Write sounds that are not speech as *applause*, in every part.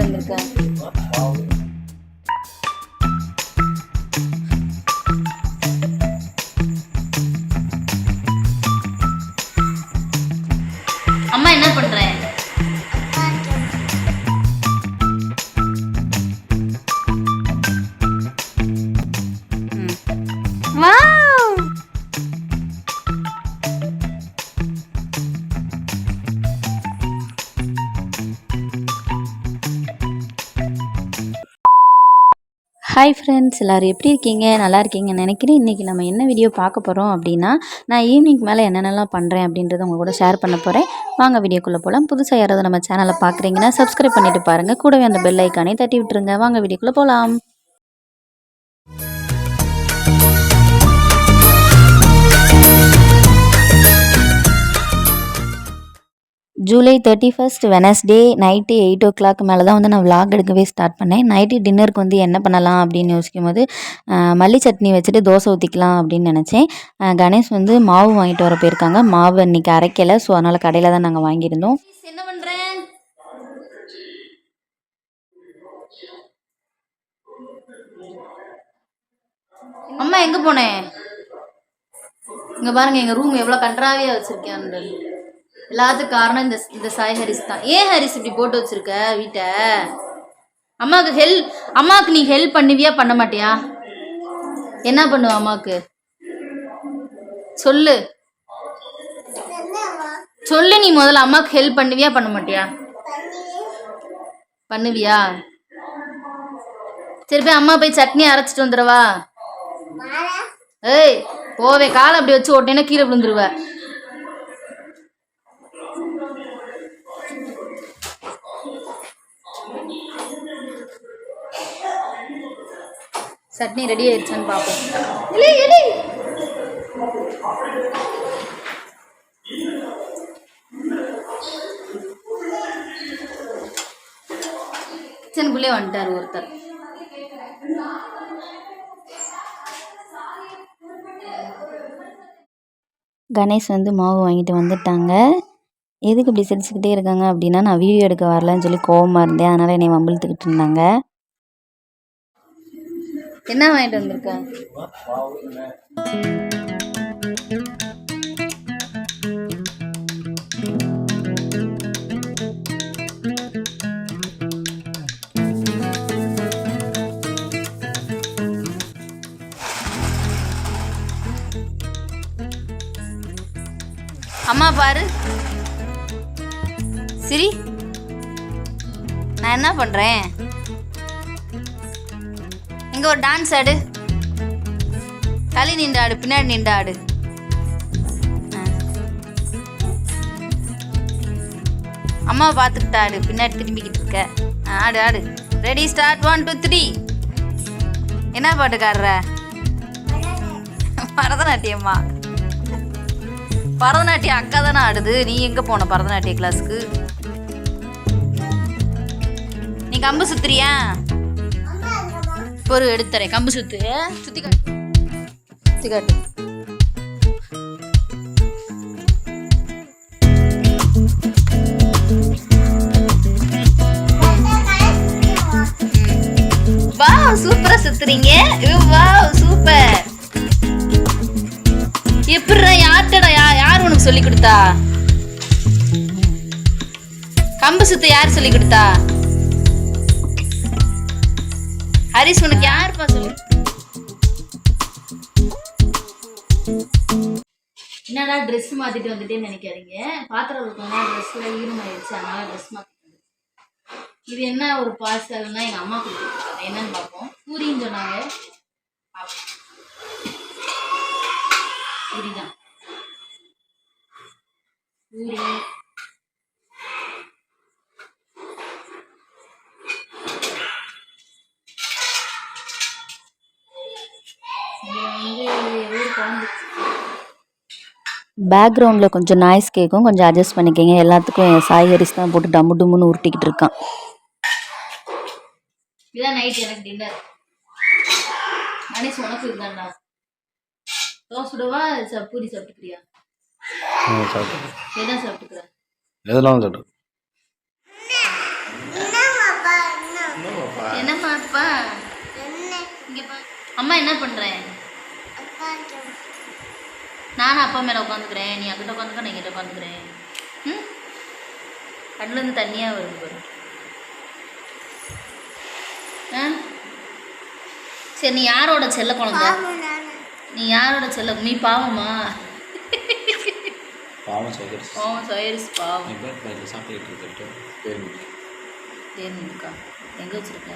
வாங்கிட்டு வந்திருக்க hi friends எல்லோரும் எப்படி இருக்கீங்க? நல்லா இருக்கீங்க நினைக்கிறேன். இன்றைக்கி நம்ம என்ன வீடியோ பார்க்க போகிறோம் அப்படின்னா நான் ஈவினிங் மேலே என்னென்னலாம் பண்ணுறேன் அப்படின்றத உங்கள் கூட ஷேர் பண்ண போகிறேன் வாங்க வீடியோக்குள்ளே போகலாம் புதுசாக யாராவது நம்ம சேனலை பார்க்குறீங்கன்னா சப்ஸ்கிரைப் பண்ணிவிட்டு பாருங்கள் கூடவே அந்த பெல் ஐக்கானே தட்டி விட்டுருங்க. வாங்க வீடியோக்குள்ளே போகலாம் July thirty first Wednesday night eight o'clock மேலே தான் வந்து நான் விளாக் எடுக்கவே ஸ்டார்ட் பண்ணேன். நைட்டு டின்னருக்கு வந்து என்ன பண்ணலாம் அப்படின்னு யோசிக்கும் போது மல்லி சட்னி வச்சுட்டு தோசை ஊற்றிக்கலாம் அப்படின்னு நினச்சேன். கணேஷ் வந்து மாவு வாங்கிட்டு வர போயிருக்காங்க. மாவு இன்னைக்கு அரைக்கலை ஸோ அதனால் கடையில் தான் நாங்கள் வாங்கியிருந்தோம். என்ன பண்ணுறேன் அம்மா எங்கே போனேன் இங்கே பாருங்க எங்கள் ரூம் எவ்வளோ கன்றாவியாக வச்சுருக்கேன் எல்லாத்துக்கும் காரணம் இந்த இந்த சாய் ஹரிஸ் தான். ஏன் ஹரிஸ் இப்படி போட்டு வச்சிருக்க வீட்டை? அம்மாவுக்கு ஹெல்ப் அம்மாவுக்கு நீ ஹெல்ப் பண்ணுவியா பண்ண மாட்டியா? என்ன பண்ணுவ அம்மாவுக்கு சொல்லு. சொல்லு நீ முதல்ல அம்மாவுக்கு ஹெல்ப் பண்ணுவியா பண்ண மாட்டியா? பண்ணுவியா? சரி போய் அம்மா போய் சட்னி அரைச்சிட்டு வந்துடவா? ஏய் போவே காலை அப்படி வச்சு ஓட்டினா கீழே விழுந்துருவ. சட்னி ரெடி ஆயிடுச்சான்னு பார்ப்போம். கிச்சனுக்குள்ளே வந்துட்டார் ஒருத்தர். கணேஷ் வந்து மாவு வாங்கிட்டு வந்துட்டாங்க. எதுக்கு இப்படி சிரிச்சுக்கிட்டே இருக்காங்க அப்படின்னா நான் வீடியோ எடுக்க வரலன்னு சொல்லி கோவமாக இருந்தேன். அதனால் என்னை வம்பிழுத்துக்கிட்டு இருந்தாங்க. என்ன வாங்கிட்டு வந்திருக்க? அம்மா பாரு. சிரி நான் என்ன பண்றேன்? இங்க ஒரு டான்ஸ் ஆடு. தள்ளி நின்று ஆடு பின்னாடி நின்று ஆடு அம்மா பார்த்துக்கிட்டா ஆடு பின்னாடி திரும்பிக்கிட்டு இருக்க. ஆடு ஆடு. Ready start one two three என்ன பாட்டுக்காடுற பரதநாட்டியம்மா. பரதநாட்டியம் அக்கா தானே ஆடுது. நீ எங்கே போன பரதநாட்டிய கிளாஸ்க்கு நீ கம்பு சுத்துறியா ஒரு எடுத்துறேன். கம்பு சுத்து. சுத்தி காட்டு. சுத்தி காட்டு. வாவ் சூப்பரா சுத்துறீங்க. Wow super. எப்படிடா யார்கிட்டடா யா யார் உனக்கு சொல்லி கொடுத்தா? கம்பு சுத்த யார் சொல்லி கொடுத்தா? ஹரிஸ் உனக்கு யாருப்பா சொல்லு? என்னடா ட்ரெஸ் மாத்திட்டு வந்துட்டேன்னு நினைக்காதீங்க. பாத்திரம் இருக்கோம்னா ட்ரெஸ்ல ஈரமாயிடுச்சு அதனால ட்ரெஸ் மாத்திட்டு இது என்ன ஒரு பார்சல்னா எங்க அம்மா கொடுத்துருக்காங்க. என்னன்னு பார்ப்போம். பூரின்னு சொன்னாங்க. பார்ப்போம். பூரி தான். பூரி இது வந்து ஊர் குழம்பு பேக்ரவுண்டில் கொஞ்சம் நாய்ஸ் கேட்கும் கொஞ்சம் அட்ஜஸ்ட் பண்ணிக்கங்க. எல்லாத்துக்கும் என் சாய் ஹரிஸ் தான் போட்டு டம்மு டும்முன்னு உருட்டிக்கிட்டு இருக்கான். இதான் நைட் எனக்கு டின்னர் உனக்கு இதுதான்டா தோசை சுடவா பூரி சாப்பிட்டுக்கிறியா? என்ன சாப்பிட்டுக்கிற? எதனாலும் சாப்பிட்டு என்ன பாப்பா என்னம்மா அப்பா? இங்க அம்மா என்ன பண்றேன் நானும் அப்பா மேல உட்காந்துக்கிறேன் நீ அங்கிட்ட உட்காந்துக்க நான் இங்கிட்ட உட்காந்துக்கிறேன். ம்? கண்ணுல இருந்து தண்ணியா வருது பாரு. ஆ? சரி நீ யாரோட செல்ல குழந்தை? நீ யாரோட செல்ல? நீ பாவமா? பாவம் சைக்கிள் பாவம் சைரஸ் பாவம். என் பேர் தேர்ந்துக்கா எங்க வச்சிருக்க?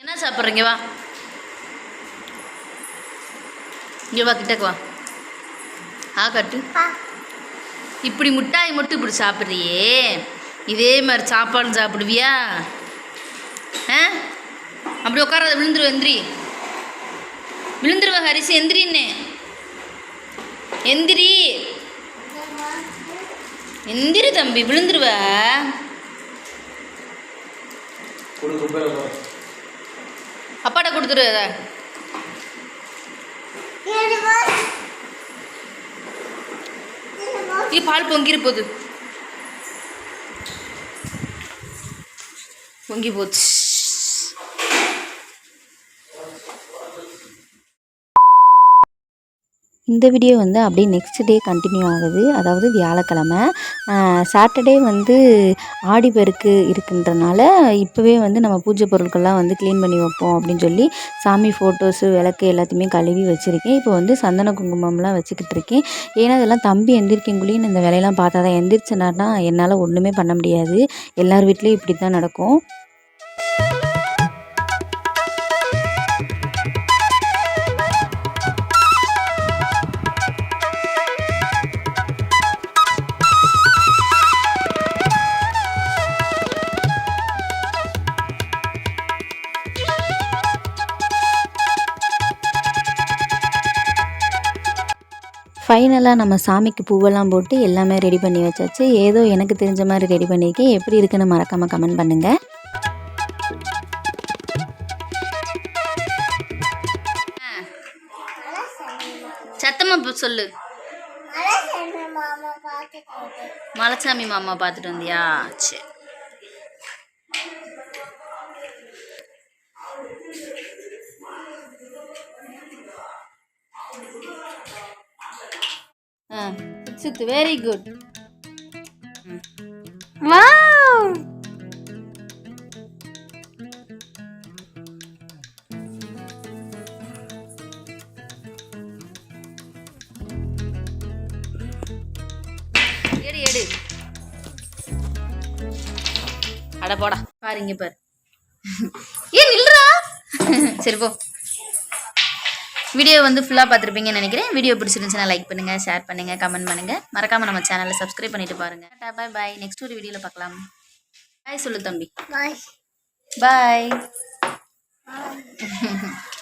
என்ன சாப்பிட்றீங்க? வா. இங்க வா கிட்டக்கு வா. ஆ கட்டு. இப்படி முட்டாய் மட்டும் இப்படி சாப்பிட்றியே? இதே மாதிரி சாப்பாடு சாப்பிடுவியா? ஆ? அப்படி உட்காராத விழுந்துருவ எந்திரி. விழுந்துருவ ஹரிசு எந்திரின்னு. எந்திரி. எந்திரி தம்பி விழுந்துருவ. அப்பாட்ட கொடுத்துரு இது பால் பொங்கிரு போகுது பொங்கி போச்சு இந்த வீடியோ வந்து அப்படியே நெக்ஸ்ட் டே கண்டினியூ ஆகுது. அதாவது வியாழக்கிழமை. சாட்டர்டே வந்து ஆடிப்பெருக்கு இருக்குன்றனால இப்போவே வந்து நம்ம பூஜை பொருட்கள்லாம் வந்து க்ளீன் பண்ணி வைப்போம் அப்படின்னு சொல்லி சாமி ஃபோட்டோஸு விளக்கு எல்லாத்தையுமே கழுவி வச்சுருக்கேன். இப்போ வந்து சந்தன குங்குமம்லாம் வச்சுக்கிட்டு இருக்கேன். ஏன்னா அதெல்லாம் தம்பி எந்திரிக்கங்குள்ளேயும் இந்த வேலையெல்லாம் பார்த்தா தான் எந்திரிச்சனான்னா என்னால் ஒன்றுமே பண்ண முடியாது. எல்லார் வீட்லேயும் இப்படி தான் நடக்கும். ஃபைனலாக நம்ம சாமிக்கு பூவெல்லாம் போட்டு எல்லாமே ரெடி பண்ணி வச்சாச்சு. ஏதோ எனக்கு தெரிஞ்ச மாதிரி ரெடி பண்ணியிருக்கேன் எப்படி இருக்குன்னு மறக்காமல் கமெண்ட் பண்ணுங்கள் சத்தமா இப்ப சொல்லு. மலைச்சாமி மாமா பார்த்துட்டு வந்தியா? சரி. ஆ சுத்து வெரி குட் வாவ் எடு எடு அட போடா. பாரு இங்க பாரு. ஏன் நில்றா சரி போ. வீடியோ வந்து ஃபுல்லாக பார்த்துருப்பீங்கன்னு நினைக்கிறேன். வீடியோ பிடிச்சிருந்துச்சுன்னா லைக் பண்ணுங்கள் ஷேர் பண்ணுங்கள் கமெண்ட் பண்ணுங்கள் மறக்காமல் நம்ம சேனலை சப்ஸ்கிரைப் பண்ணிட்டு பாருங்கள் பாய் பாய் நெக்ஸ்ட் ஒரு வீடியோவில் பார்க்கலாம். பாய் சொல்லு தம்பி. பாய் *laughs*